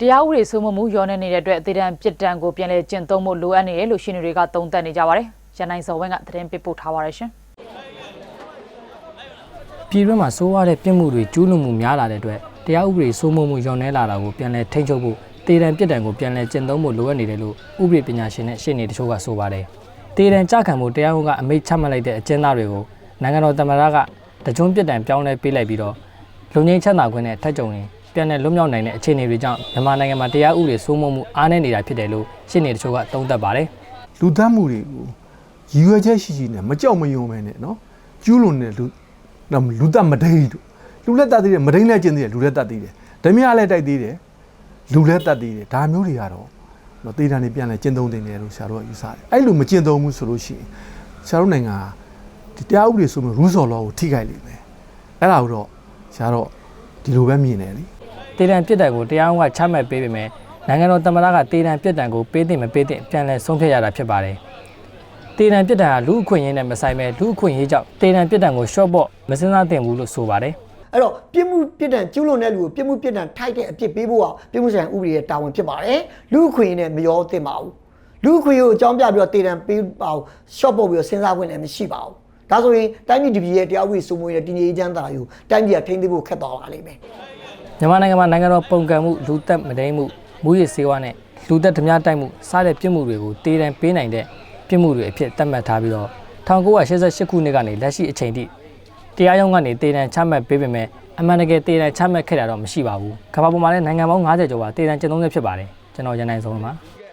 တရားဥပဒေစိုးမိုးမှုရောနေနေတဲ့အတွက်အသေးတန်းပြစ်ဒဏ်ကိုပြန်လည်ကျင့်သုံးဖို့လိုအပ်နေတယ်လို့ရှင်းတွေကသုံးသပ်နေကြပါတယ်။ရန်နိုင်စော်ဝင်းကသတင်းပေးပို့ထားပါတယ်ရှင်။ပြည်တွင်းမှာစိုးရတဲ့ပြစ်မှုတွေကျူးလွန်မှုများလာတဲ့အတွက်တရားဥပဒေစိုးမိုးမှုညောင်နှဲလာတာကိုပြန်လည်ထိန်းချုပ်ဖို့တေတံပြစ်ဒဏ်ကိုပြန်လည်ကျင့်သုံးဖို့လိုအပ်နေတယ်လို့ဥပဒေပညာရှင်နဲ့ရှင်းနေတချို့ကဆိုပါတယ်။တေတံကြခံမှုတရားရုံးကအမိန့်ချမှတ်လိုက်တဲ့အကျဉ်းသားတွေကိုနိုင်ငံတော်သမ္မတကတကြွပြစ်ဒဏ်ပြောင်းလဲပေးလိုက်ပြီးတော့လုံငင်းချမ်းသာခွင့်နဲ့ထပ်ကြုံရင် ပြန်လည်လွတ်မြောက်နိုင်တဲ့အခြေအနေတွေကြောင့်မြန်မာနိုင်ငံမှာတရားဥပဒေစိုးမိုးမှုအားနည်းနေတာဖြစ်တယ်လို့ရှင်းနေတချို့ကသုံးသပ်ပါတယ်။လူသတ်မှုတွေကိုရည်ရွယ်ချက်ရှိရှိနဲ့မကြောက်မယုံပဲနဲ့နော်ကျူးလွန်တဲ့လူနော်လူသတ်မဒိန်းတို့လူလက်တတ်သေးတယ်မဒိန်းလည်းကျင်းသေးတယ်လူလက်တတ်သေးတယ်ဓမြလည်းတိုက်သေးတယ်လူလက်တတ်သေးတယ်ဒါမျိုးတွေကတော့နော်တေးတန်နေပြန်လဲကျင့်သုံးတင်တယ်လို့ဆရာတို့ကယူဆတယ်အဲ့လိုမကျင့်သုံးဘူးဆိုလို့ရှိရင်ဆရာတို့နိုင်ငံကဒီတရားဥပဒေဆိုမျိုး rules of law ကိုထိခိုက်လိမ့်မယ်အဲ့ဒါကိုတော့ဆရာတော့ဒီလိုပဲမြင်တယ်လေ တေတံပြစ်ဒဏ်ကိုတရားရုံးကချမှတ်ပေးပေမဲ့နိုင်ငံတော်သမ္မတကတေတံပြစ်ဒဏ်ကိုပေးသင့်မပေးသင့်ပြန်လည်ဆုံးဖြတ်ရတာဖြစ်ပါတယ်။တေတံပြစ်ဒဏ်ဟာလူအခွင့်အရေးနဲ့မဆိုင်ပဲလူအခွင့်အရေးကြောင့်တေတံပြစ်ဒဏ်ကိုရှော့ပေါ့မစင်စားသင့်ဘူးလို့ဆိုပါတယ်အဲ့တော့ပြစ်မှုပြစ်ဒဏ်ကျူးလွန်တဲ့လူကိုပြစ်မှုပြစ်ဒဏ်ထိုက်တဲ့အပြစ်ပေးဖို့ကပြစ်မှုဆိုင်ဥပဒေရဲ့တာဝန်ဖြစ်ပါတယ်လူအခွင့်အရေးနဲ့မရောသင့်ပါဘူးလူအခွင့်အရေးကိုအကြောင်းပြပြီးတော့တေတံပေးပါအောင် short ပုတ်ပြီးတော့စဉ်းစားခွင့်လည်းမရှိပါဘူးဒါဆိုရင်တိုင်းပြည်ဒီပြည်ရဲ့တရားဥပဒေစိုးမိုးရေးတည်ငြိမ်အေးချမ်းသာယူတိုင်းပြည်ကထိန်းသိမ်းဖို့ခက်သွားပါလိမ့်မယ်။ မြန်မာနိုင်ငံမှာနိုင်ငံတော်ပုံကံမှုလူသက်မဒိန်မှုမူရစ်စေဝါနဲ့လူသက်ဓမြတိုက်မှုစတဲ့ပြစ်မှုတွေကိုတေတံပေးနိုင်တဲ့ပြစ်မှုတွေအဖြစ်သတ်မှတ်ထားပြီးတော့1988ခုနှစ်ကနေလက်ရှိအချိန်ထိတရားရုံးကနေတေတံချမှတ်ပေးပေမဲ့အမှန်တကယ်တေတံချမှတ်ခဲ့တာတော့မရှိပါဘူး။ကမ္ဘာပေါ်မှာလည်းနိုင်ငံပေါင်း90ကျော်ပါတေတံကျင့်သုံးနေဖြစ်ပါတယ်။ကျွန်တော်ရန်နိုင်ဆုံးပါ။